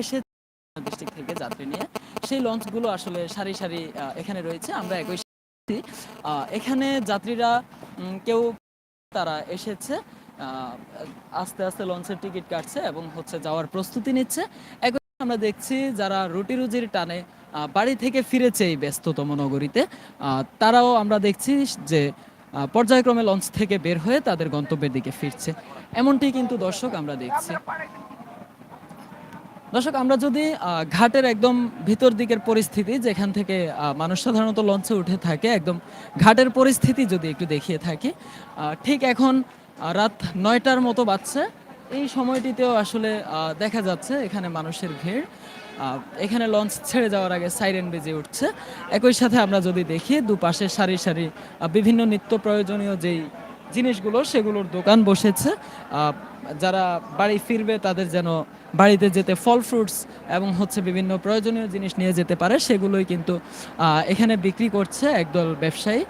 এসে ডিস্ট্রিক্ট থেকে যাত্রী নিয়ে সেই লঞ্চগুলো আসলে সারি সারি এখানে রয়েছে। আমরা একই এখানে যাত্রীরা কেউ তারা এসেছে আস্তে আস্তে লঞ্চের টিকিট কাটছে এবং হচ্ছে যাওয়ার প্রস্তুতি নিচ্ছে। একই আমরা দেখছি যারা রুটি রুজির টানে বাড়ি থেকে ফিরেছে এই ব্যস্ততম নগরীতে তারাও আমরা দেখছি যে পর্যায়ক্রমে লঞ্চ থেকে বের হয়ে তাদের গন্তব্যের দিকে ফিরছে। এমনটি কিন্তু দর্শক আমরা দেখছি। দর্শক, আমরা যদি ঘাটের একদম ভিতর দিকের পরিস্থিতি, যেখান থেকে মানুষ সাধারণত লঞ্চে উঠে থাকে, একদম ঘাটের পরিস্থিতি যদি একটু দেখিয়ে থাকি ঠিক এখন রাত নয়টার মতো বাজছে। এই সময়টিতেও আসলে দেখা যাচ্ছে এখানে মানুষের ভিড়। এখানে লঞ্চ ছেড়ে যাওয়ার আগে সাইরেন বেজে উঠছে। একই সাথে আমরা যদি দেখি, দুপাশে সারি সারি বিভিন্ন নিত্য প্রয়োজনীয় যেই জিনিসগুলো সেগুলোর দোকান বসেছে। যারা বাড়ি ফিরবে তাদের যেন বাড়িতে যেতে ফল ফ্রুটস এবং হচ্ছে বিভিন্ন প্রয়োজনীয় জিনিস নিয়ে যেতে পারে, সেগুলোই কিন্তু এখানে বিক্রি করছে একদল ব্যবসায়ী।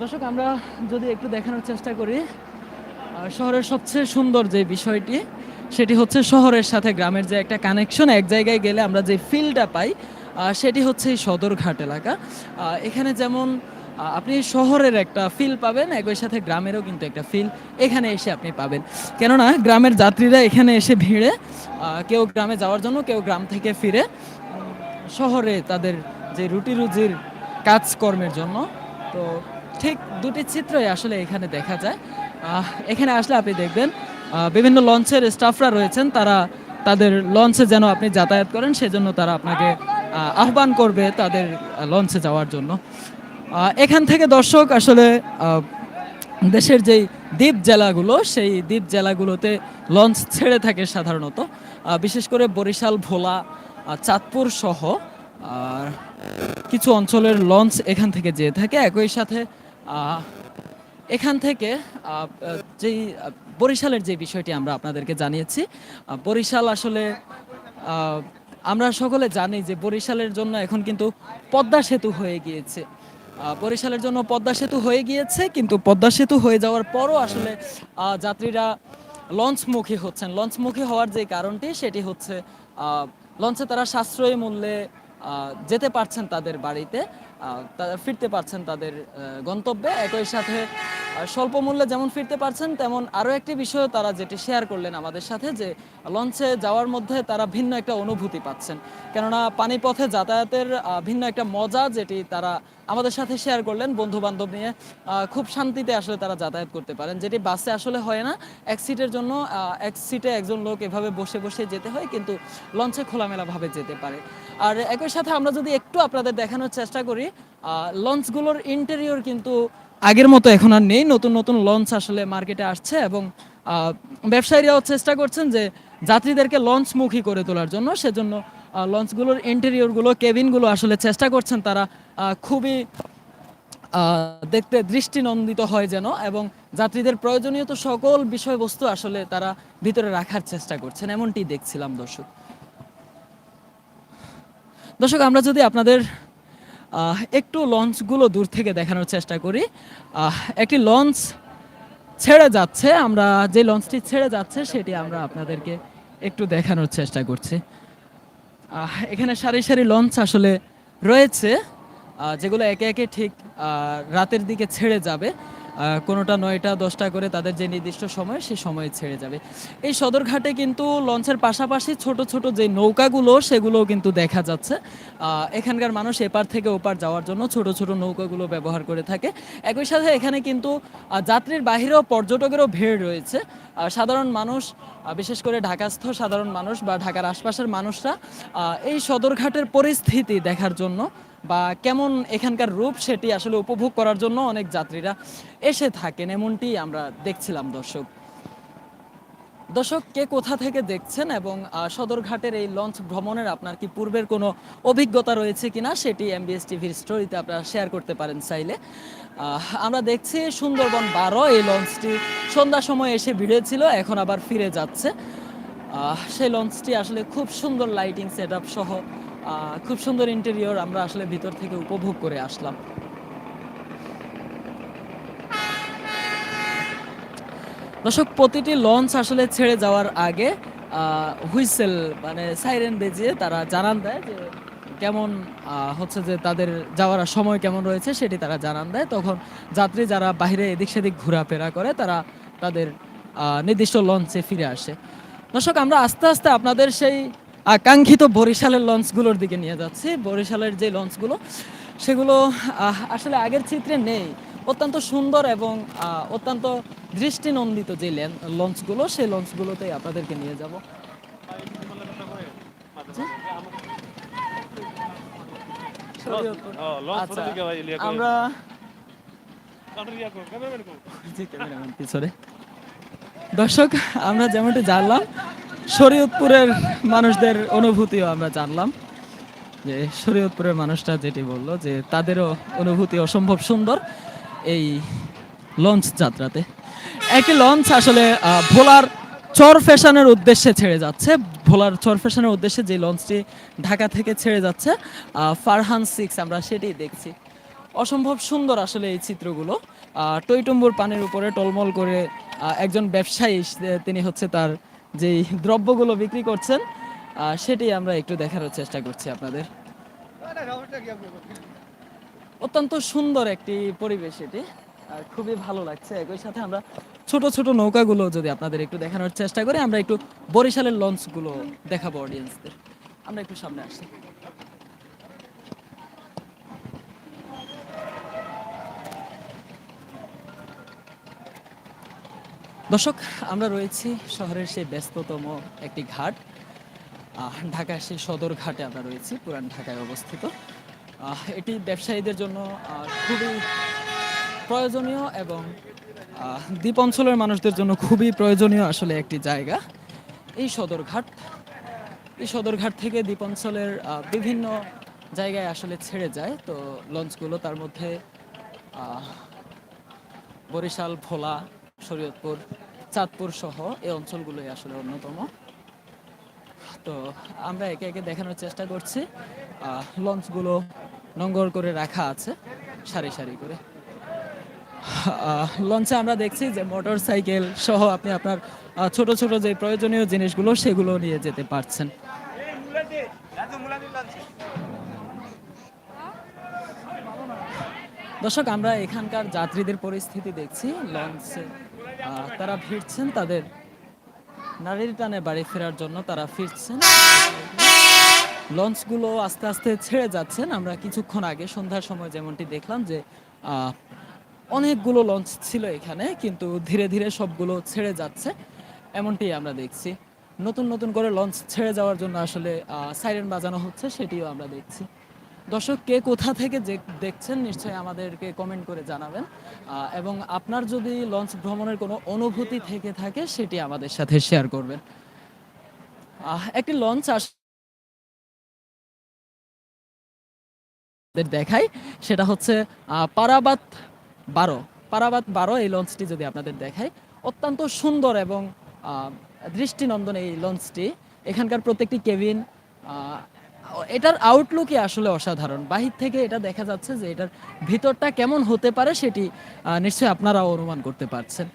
দর্শক, আমরা যদি একটু দেখানোর চেষ্টা করি শহরের সবচেয়ে সুন্দর যে বিষয়টি, সেটি হচ্ছে শহরের সাথে গ্রামের যে একটা কানেকশন এক জায়গায় গেলে আমরা যে ফিলটা পাই সেটি হচ্ছে এই সদরঘাট এলাকা। এখানে যেমন আপনি শহরের একটা ফিল পাবেন, একই সাথে গ্রামেরও কিন্তু একটা ফিল এখানে এসে আপনি পাবেন। কেননা গ্রামের যাত্রীরা এখানে এসে ভিড়ে কেউ গ্রামে যাওয়ার জন্য, কেউ গ্রাম থেকে ফিরে। শহরে তাদের যে রুটি রুজির কাজকর্মের জন্য, তো ঠিক দুটি চিত্রই আসলে এখানে দেখা যায়। এখানে আসলে আপনি দেখবেন বিভিন্ন লঞ্চের স্টাফরা রয়েছেন, তারা তাদের লঞ্চে যেন আপনি যাতায়াত করেন, সেজন্য তারা আপনাকে আহ্বান করবে তাদের লঞ্চে যাওয়ার জন্য। এখান থেকে দর্শক আসলে দেশের যেই দ্বীপ জেলাগুলো, সেই দ্বীপ জেলাগুলোতে লঞ্চ ছেড়ে থাকে সাধারণত। বিশেষ করে বরিশাল, ভোলা চাঁদপুর সহ, আর কিছু অঞ্চলের লঞ্চ এখান থেকে যেয়ে থাকে। একই সাথে এখান থেকে যেই, বরিশালের যে বিষয়টি আমরা আপনাদেরকে জানিয়েছি বরিশাল আসলে আমরা সকলে জানি যে বরিশালের জন্য এখন কিন্তু পদ্মা সেতু হয়ে গিয়েছে। বরিশালের জন্য পদ্মা সেতু হয়ে গিয়েছে, কিন্তু পদ্মা সেতু হয়ে যাওয়ার পরও আসলে যাত্রীরা লঞ্চমুখী হচ্ছেন। লঞ্চমুখী হওয়ার যে কারণটি, সেটি হচ্ছে লঞ্চে তারা সাশ্রয়ী মূল্যে যেতে পারছেন তাদের বাড়িতে তারা ফিরতে পারছেন তাদের গন্তব্যে। একই সাথে স্বল্প মূল্যে যেমন ফিরতে পারছেন, তেমন আরও একটি বিষয় তারা যেটি শেয়ার করলেন আমাদের সাথে যে লঞ্চে যাওয়ার মধ্যে তারা ভিন্ন একটা অনুভূতি পাচ্ছেন। কেননা পানিপথে যাতায়াতের ভিন্ন একটা মজা যেটি তারা আমাদের সাথে শেয়ার করলেন বন্ধু বান্ধব নিয়ে খুব শান্তিতে আসলে তারা যাতায়াত করতে পারেন। যেটি বাসে আসলে হয় না, এক সিটের জন্য এক সিটে একজন লোক এভাবে বসে বসে যেতে হয়, কিন্তু লঞ্চে খোলামেলাভাবে যেতে পারে। আর একই সাথে আমরা যদি একটু আপনাদের দেখানোর চেষ্টা করি লঞ্চগুলোর ইন্টেরিয়র কিন্তু আগের মতো এখন আর নেই। নতুন নতুন লঞ্চ আসলে মার্কেটে আসছে এবং ব্যবসায়ীরাও চেষ্টা করছেন যে যাত্রীদেরকে লঞ্চমুখী করে তোলার জন্য। সেজন্য লঞ্চগুলোর ইন্টেরিয়রগুলো কেবিনগুলো আসলে চেষ্টা করছেন তারা খুবই দেখতে দৃষ্টিনন্দিত হয় যেন এবং যাত্রীদের প্রয়োজনীয় তো সকল বিষয়বস্তু আসলে তারা ভিতরে রাখার চেষ্টা করছেন। এমনটি দেখছিলাম দর্শক। দর্শক, আমরা যদি আপনাদের একটু লঞ্চগুলো দূর থেকে দেখানোর চেষ্টা করি। একটি লঞ্চ ছেড়ে যাচ্ছে, আমরা যে লঞ্চটি ছেড়ে যাচ্ছে সেটি আমরা আপনাদেরকে একটু দেখানোর চেষ্টা করছি। এখানে সারি সারি লঞ্চ আসলে রয়েছে যেগুলো একে একে ঠিক রাতের দিকে ছেড়ে যাবে। কোনোটা নয়টা, দশটা করে তাদের যে নির্দিষ্ট সময়, সে সময়ে ছেড়ে যাবে। এই সদরঘাটে কিন্তু লঞ্চের পাশাপাশি ছোট ছোট যে নৌকাগুলো, সেগুলোও কিন্তু দেখা যাচ্ছে। এখানকার মানুষ এপার থেকে ওপার যাওয়ার জন্য ছোট ছোট নৌকাগুলো ব্যবহার করে থাকে। একই সাথে এখানে কিন্তু যাত্রীর বাহিরেও পর্যটকেরও ভিড় রয়েছে। সাধারণ মানুষ বিশেষ করে ঢাকাস্থ সাধারণ মানুষ বা ঢাকার আশপাশের মানুষরা এই সদরঘাটের পরিস্থিতি দেখার জন্য বা কেমন এখানকার রূপ সেটি আসলে উপভোগ করার জন্য অনেক যাত্রীরা এসে থাকেন, এমনটি আমরা দেখছিলাম দর্শক। দর্শক, কে কোথা থেকে দেখছেন এবং সদরঘাটের এই লঞ্চ ভ্রমণের আপনার কি পূর্বের কোনো অভিজ্ঞতা রয়েছে কিনা সেটি এমবিএস টিভির স্টোরিতে আপনারা শেয়ার করতে পারেন চাইলে। আমরা দেখছি সুন্দরবন বারো, এই লঞ্চটি সন্ধ্যার সময় এসে ভিড়েছিল, এখন আবার ফিরে যাচ্ছে। সেই লঞ্চটি আসলে খুব সুন্দর লাইটিং সেট সহ খুব সুন্দর ইন্টেরিয়র আমরা আসলে ভিতর থেকে উপভোগ করে আসলাম। দর্শক, প্রতিটি লঞ্চ আসলে ছেড়ে যাওয়ার আগে হুইসেল মানে সাইরেন বেজিয়ে তারা জানান দেয় যে কেমন হচ্ছে যে তাদের যাওয়ার সময় কেমন রয়েছে সেটি তারা জানান দেয়। তখন যাত্রী যারা বাইরে এদিক সেদিক ঘোরাফেরা করে, তারা তাদের নির্দিষ্ট লঞ্চে ফিরে আসে। দর্শক, আমরা আস্তে আস্তে আপনাদের সেই আকাঙ্ক্ষিত বরিশালের লঞ্চগুলোর দিকে নিয়ে যাচ্ছি। বরিশালের যে লঞ্চগুলো সেগুলো আসলে আগের চিত্রে নেই। অত্যন্ত সুন্দর এবং অত্যন্ত দৃষ্টিনন্দিত যে লঞ্চগুলো সেই লঞ্চগুলোতেই আপনাদেরকে নিয়ে যাব। আচ্ছা, আমরা পিছনে। দর্শক আমরা যেমনটি জানলাম শরীয়তপুরের মানুষদের অনুভূতিও আমরা জানলাম। যে শরীয়তপুরের মানুষটা যেটি বলল যে তাদেরও অনুভূতি অসম্ভব সুন্দর এই লঞ্চ যাত্রাতে। একটি লঞ্চ আসলে ভোলার চর ফ্যাশনের উদ্দেশ্যে ছেড়ে যাচ্ছে। ভোলার চর ফ্যাশনের উদ্দেশ্যে যে লঞ্চটি ঢাকা থেকে ছেড়ে যাচ্ছে ফারহান সিক্স, আমরা সেটাই দেখছি। অসম্ভব সুন্দর আসলে এই চিত্রগুলো। টইটুম্বুর পানির উপরে টলমল করে একজন ব্যবসায়ী তিনি হচ্ছে তার যেই দ্রব্যগুলো বিক্রি করছেন সেটি আমরা একটু দেখার চেষ্টা করছি আপনাদের। অত্যন্ত সুন্দর একটি পরিবেশ এটি, আর খুবই ভালো লাগছে। একই সাথে আমরা ছোট ছোট নৌকাগুলো যদি আপনাদের একটু দেখানোর চেষ্টা করি, আমরা একটু বরিশালের লঞ্চগুলো দেখাবো অডিয়েন্সদের আমরা একটু সামনে আসি। দর্শক, আমরা রয়েছি শহরের সেই ব্যস্ততম একটি ঘাট। ঢাকার সেই সদর ঘাটে আমরা রয়েছি, পুরান ঢাকায় অবস্থিত। এটি ব্যবসায়ীদের জন্য খুবই প্রয়োজনীয় এবং দ্বীপ অঞ্চলের মানুষদের জন্য খুবই প্রয়োজনীয় আসলে একটি জায়গা। এই সদরঘাট এই সদরঘাট থেকে দ্বীপ অঞ্চলের বিভিন্ন জায়গায় আসলে ছেড়ে যায়। তো লঞ্চগুলো তার মধ্যে বরিশাল, ভোলা, শরীয়তপুর চাঁদপুর সহ এই অঞ্চলগুলোই আসলে অন্যতম। তো আমরা একে একে দেখানোর চেষ্টা করছি। লঞ্চগুলো নোঙ্গর করে রাখা আছে, সারি সারি করে। লঞ্চে আমরা দেখছি যে মোটর সাইকেল সহ আপনি আপনার ছোট ছোট যে প্রয়োজনীয় জিনিসগুলো সেগুলো নিয়ে যেতে পারছেন। দর্শক, আমরা এখানকার যাত্রীদের পরিস্থিতি দেখছি। লঞ্চে তারা ফিরছেন তাদের নারীর টানে বাড়ি ফেরার জন্য তারা ফিরছেন। লঞ্চগুলো আস্তে আস্তে ছেড়ে যাচ্ছেন। আমরা কিছুক্ষণ আগে সন্ধ্যার সময় যেমনটি দেখলাম যে অনেকগুলো লঞ্চ ছিল এখানে কিন্তু ধীরে ধীরে সবগুলো ছেড়ে যাচ্ছে। এমনটি আমরা দেখছি। নতুন নতুন করে লঞ্চ ছেড়ে যাওয়ার জন্য আসলে সাইরেন বাজানো হচ্ছে সেটিও আমরা দেখছি। দর্শক, কে কোথা থেকে যে- দেখছেন নিশ্চয়ই আমাদেরকে কমেন্ট করে জানাবেন। এবং আপনার যদি লঞ্চ ভ্রমণের কোনো অনুভূতি থেকে থাকে, সেটি আমাদের সাথে শেয়ার করবেন। একটি লঞ্চ আস দেখাই। সেটা হচ্ছে পারাবাত বারো। পারাবাত বারো এই লঞ্চটি যদি আপনাদের দেখাই, অত্যন্ত সুন্দর এবং দৃষ্টিনন্দন এই লঞ্চটি। এখানকার প্রত্যেকটি কেবিন এটার আউটলুকই আসলে অসাধারণ। বাহির থেকে এটা দেখা যাচ্ছে যে এটার ভিতরটা কেমন হতে পারে সেটি নিশ্চয়ই আপনারাও অনুমান করতে পারছেন।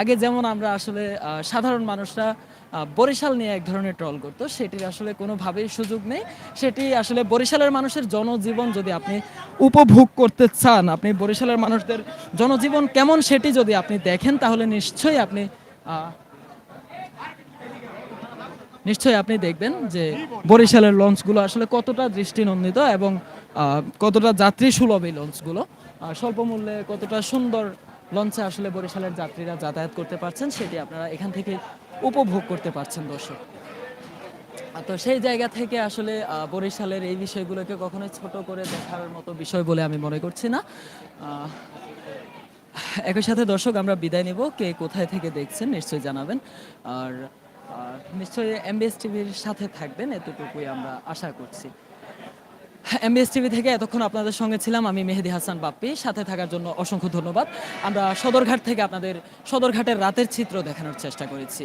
আগে যেমন আমরা আসলে সাধারণ মানুষরা বরিশাল নিয়ে এক ধরনের ট্রল করতো, সেটির আসলে কোনোভাবেই সুযোগ নেই। সেটি আসলে বরিশালের মানুষের জনজীবন যদি আপনি উপভোগ করতে চান, আপনি বরিশালের মানুষদের জনজীবন কেমন সেটি যদি আপনি দেখেন, তাহলে নিশ্চয়ই আপনি নিশ্চয়ই আপনি দেখবেন যে বরিশালের লঞ্চগুলো আসলে কতটা দৃষ্টিনন্দিত এবং কতটা যাত্রী সুলভ এই লঞ্চগুলো। স্বল্প মূল্যে কতটা সুন্দর লঞ্চে আসলে বরিশালের যাত্রীরা যাতায়াত করতে পারছেন সেটি আপনারা এখান থেকে উপভোগ করতে পারছেন দর্শক। তো সেই জায়গা থেকে আসলে বরিশালের এই বিষয়গুলোকে কখনোই ছোট করে দেখার মতো বিষয় বলে আমি মনে করছি না। একই সাথে দর্শক, আমরা বিদায় নেব। কে কোথায় থেকে দেখছেন নিশ্চয়ই জানাবেন। আর নিশ্চয়ই এমবিএস টিভির সাথে থাকবেন, এতটুকুই আমরা আশা করছি। এমবিএস টিভি থেকে এতক্ষণ আপনাদের সঙ্গে ছিলাম আমি মেহেদি হাসান বাপ্পি। সাথে থাকার জন্য অসংখ্য ধন্যবাদ। আমরা সদরঘাট থেকে আপনাদের সদরঘাটের রাতের চিত্র দেখানোর চেষ্টা করেছি।